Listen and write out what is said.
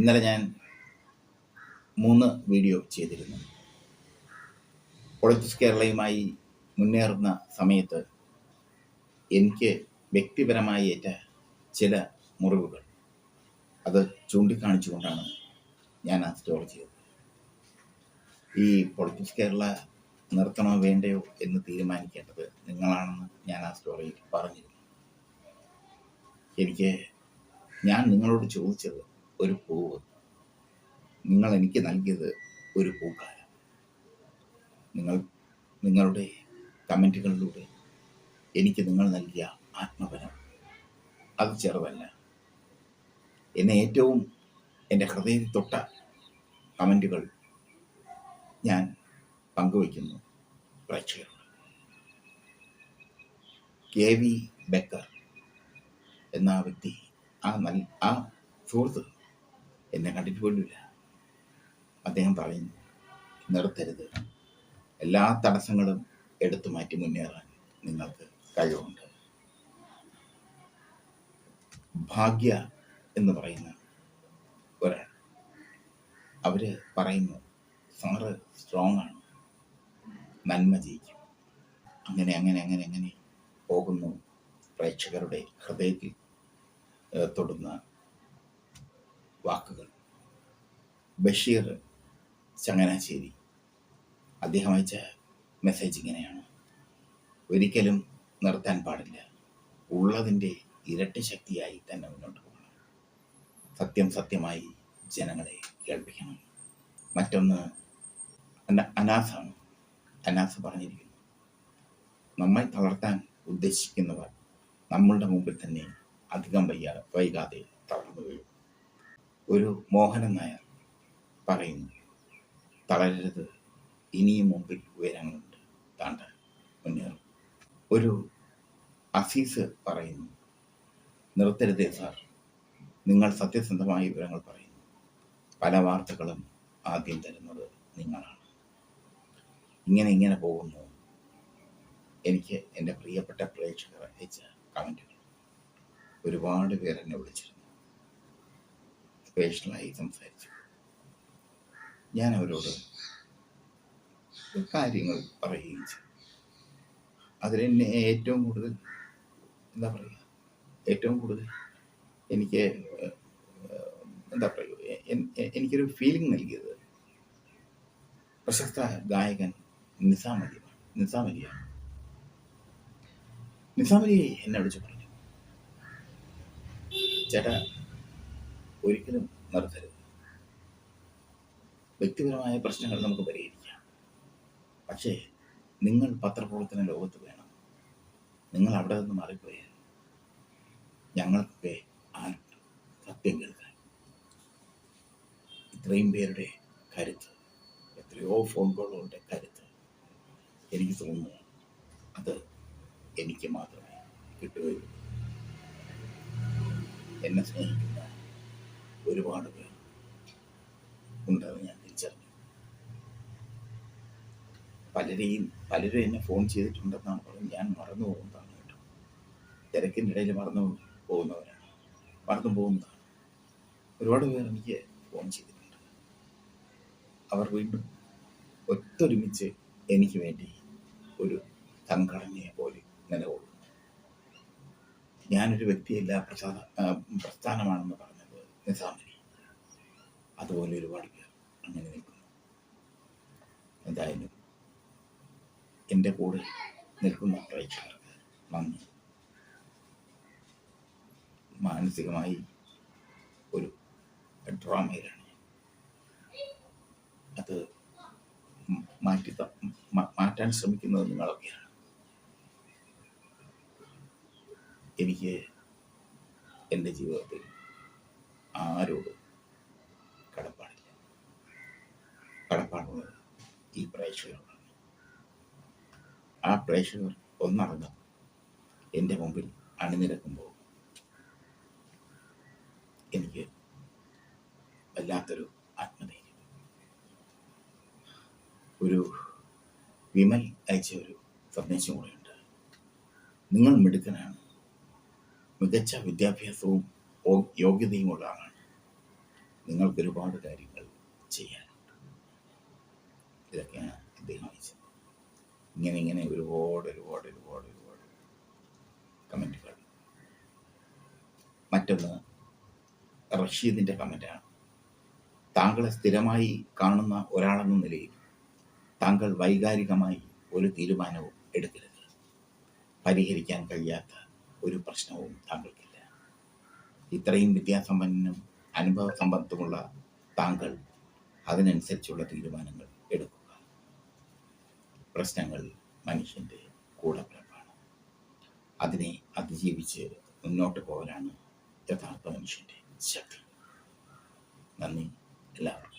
ഇന്നലെ ഞാൻ മൂന്ന് വീഡിയോ ചെയ്തിരുന്നു. പൊളിറ്റിക്സ് കേരളയുമായി മുന്നേറുന്ന സമയത്ത് എനിക്ക് വ്യക്തിപരമായി ഏറ്റ ചില മുറിവുകൾ അത് ചൂണ്ടിക്കാണിച്ചുകൊണ്ടാണ് ഞാൻ ആ സ്റ്റോറി ചെയ്തത്. ഈ പൊളിറ്റിക്സ് കേരള നിർത്തണോ വേണ്ടയോ എന്ന് തീരുമാനിക്കേണ്ടത് നിങ്ങളാണെന്ന് ഞാൻ ആ സ്റ്റോറിയിൽ പറഞ്ഞിരുന്നു. എനിക്ക് ഞാൻ നിങ്ങളോട് ചോദിച്ചത് ഒരു പൂവ്. നിങ്ങൾ എനിക്ക് നൽകിയത് ഒരു പൂക്കാലം നിങ്ങൾ നിങ്ങളുടെ കമന്റുകളിലൂടെ എനിക്ക് നിങ്ങൾ നൽകിയ ആത്മബലം. അത് ചെറുതല്ല. എന്നെ ഏറ്റവും എന്റെ ഹൃദയത്തിൽ തൊട്ട കമന്റുകൾ ഞാൻ പങ്കുവയ്ക്കുന്നു പ്രേക്ഷകരോട്. കെ വി ബെക്കർ എന്ന വ്യക്തി ആ നൽ ആ സുഹൃത്ത് എന്നെ കണ്ടിട്ട് പോലുമില്ല. അദ്ദേഹം പറയുന്നു നിർത്തരുത്. എല്ലാ തടസ്സങ്ങളും എടുത്തു മാറ്റി മുന്നേറാൻ നിങ്ങൾക്ക് കഴിവുണ്ട്. ഭാഗ്യ എന്ന് പറയുന്ന ഒരാൾ അവർ പറയുന്നു സാറ് സ്ട്രോങ് ആണ്. നന്മ ജയിക്കും. അങ്ങനെ അങ്ങനെ അങ്ങനെ അങ്ങനെ പോകുന്നു. പ്രേക്ഷകരുടെ ഹൃദയത്തിൽ തൊടുന്ന വാക്കുകൾ. ബഷീർ ചങ്ങനാശ്ശേരി. അദ്ദേഹം അയച്ച മെസ്സേജ് ഇങ്ങനെയാണ്. ഒരിക്കലും നിർത്താൻ പാടില്ല. ഉള്ളതിന്റെ ഇരട്ടി ശക്തിയായി തന്നെ മുന്നോട്ട് പോകണം. സത്യം സത്യമായി ജനങ്ങളെ കേൾപ്പിക്കണം. മറ്റൊന്ന് അന- അനാസാണ് അനാസ പറഞ്ഞിരിക്കുന്നു. നമ്മെ തളർത്താൻ ഉദ്ദേശിക്കുന്നവർ നമ്മളുടെ മുമ്പിൽ തന്നെ അധികം വയ്യാതെ വൈകാതെ തളർന്നു വീഴും. ഒരു മോഹനൻ നായർ പറയുന്നു. തളരരുത്. ഇനിയും മുമ്പിൽ ഉയരങ്ങളുണ്ട്. താണ്ട മുന്നേറും. ഒരു അസീസ് പറയുന്നു. നിർത്തരുതേ സാർ. നിങ്ങൾ സത്യസന്ധമായ വിവരങ്ങൾ പറയുന്നു. പല വാർത്തകളും ആദ്യം തരുന്നത് നിങ്ങളാണ്. ഇങ്ങനെ ഇങ്ങനെ പോകുന്നു. എനിക്ക് എന്റെ പ്രിയപ്പെട്ട പ്രേക്ഷകർ അയച്ച കമന്റുകൾ ഒരുപാട് പേരെന്നെ വിളിച്ചിരുന്നു. പേഴ്സണലായി സംസാരിച്ചു ഞാൻ അവരോട് കാര്യങ്ങൾ പറയുകയും ചെയ്തു അതിലെന്നെ ഏറ്റവും കൂടുതൽ എന്താ പറയുക? ഏറ്റവും കൂടുതൽ എനിക്ക് എന്താ പറയുക എനിക്കൊരു ഫീലിംഗ് നൽകിയത് പ്രശസ്ത ഗായകൻ നിസാമലി അലിയാണ് നിസാം അലിയാണ് നിസാം അലി എന്നെ വിളിച്ചു പറഞ്ഞു. ചേട്ടാ ഒരിക്കലും നിർത്തരുത് വ്യക്തിപരമായ പ്രശ്നങ്ങൾ നമുക്ക് പരിഹരിക്കാം. പക്ഷേ നിങ്ങൾ പത്രപ്രവർത്തന ലോകത്ത് വേണം. നിങ്ങൾ അവിടെ നിന്ന് മാറിപ്പോയാൽ ഞങ്ങൾക്കൊക്കെ ആരുണ്ട് സത്യം കേൾക്കാൻ? ഇത്രയും പേരുടെ കരുത്ത് എത്രയോ ഫോൺ കോളുകളുടെ കരുത്ത് എനിക്ക് തോന്നുന്നു അത് എനിക്ക് മാത്രമേ കിട്ടുകയുള്ളൂ. എന്നെ സ്നേഹിക്കുന്ന. ഒരുപാട് പേർ ഉണ്ടെന്ന് ഞാൻ തിരിച്ചറിഞ്ഞു. പലരെയും പലരും എന്നെ ഫോൺ ചെയ്തിട്ടുണ്ടെന്നാണ് പറയുന്നത് ഞാൻ മറന്നു പോകുന്നതാണ് കേട്ടോ. തിരക്കിന്റെ ഇടയിൽ മറന്നു പോകുന്നവരാണ്. മറന്നു പോകുന്നതാണ്. ഒരുപാട് പേർ എനിക്ക് ഫോൺ ചെയ്തിട്ടുണ്ട്. അവർ വീണ്ടും ഒത്തൊരുമിച്ച് എനിക്ക് വേണ്ടി ഒരു സംഘടനയെ പോലെ നിലകൊള്ളുന്നു. ഞാനൊരു വ്യക്തിയല്ല പ്രസാദ ആ, പ്രസ്ഥാനമാണെന്ന് പറഞ്ഞത് നിസാമിനി അതുപോലെ ഒരുപാട് പേർ അങ്ങനെ നിൽക്കുന്നു. എന്തായാലും എന്റെ കൂടെ നിൽക്കുന്ന പ്രേക്ഷകർക്ക് നന്ദി. മാനസികമായി ഒരു ഡ്രാമയിലാണ്. അത് മാറ്റി മാറ്റാൻ ശ്രമിക്കുന്നത് നിങ്ങളൊക്കെയാണ്. എനിക്ക് എന്റെ ജീവിതത്തിൽ ആരോടും കടപ്പാടില്ല. കടപ്പാടുള്ളത് ഈ പ്രേക്ഷകരോടാണ്. ആ പ്രേക്ഷകർ ഒന്നടങ്കം എന്റെ മുമ്പിൽ അണിനിരക്കുമ്പോൾ എനിക്ക് വല്ലാത്തൊരു ആത്മധൈര്യം. ഒരു വിമൽ അയച്ച ഒരു സന്ദേശം കൂടെയുണ്ട് നിങ്ങൾ മിടുക്കനാണ്. മികച്ച വിദ്യാഭ്യാസവും യോഗ്യതയും ഉള്ള ആളാണ് നിങ്ങൾക്ക് ഒരുപാട് കാര്യങ്ങൾ ചെയ്യാനുണ്ട് ഇതൊക്കെയാണ് അദ്ദേഹം അയച്ചത് ഇങ്ങനെ ഇങ്ങനെ ഒരുപാട് ഒരുപാട് ഒരുപാട് ഒരുപാട് കമന്റുകൾ. മറ്റൊന്ന് റഷീദിന്റെ കമന്റാണ്. താങ്കളെ സ്ഥിരമായി കാണുന്ന ഒരാളെന്ന നിലയിൽ താങ്കൾ വൈകാരികമായി ഒരു തീരുമാനവും എടുക്കരുത്. പരിഹരിക്കാൻ കഴിയാത്ത ഒരു പ്രശ്നവും താങ്കൾക്കില്ല ഇത്രയും വിദ്യാസമ്പന്നനും അനുഭവ സമ്പത്തുമുള്ള താങ്കൾ അതിനനുസരിച്ചുള്ള തീരുമാനങ്ങൾ എടുക്കുക. പ്രശ്നങ്ങൾ മനുഷ്യന്റെ കൂടപ്പിറപ്പാണ് അതിനെ അതിജീവിച്ച് മുന്നോട്ട് പോകലാണ് യഥാർത്ഥ മനുഷ്യന്റെ ശക്തി നന്ദി എല്ലാവർക്കും.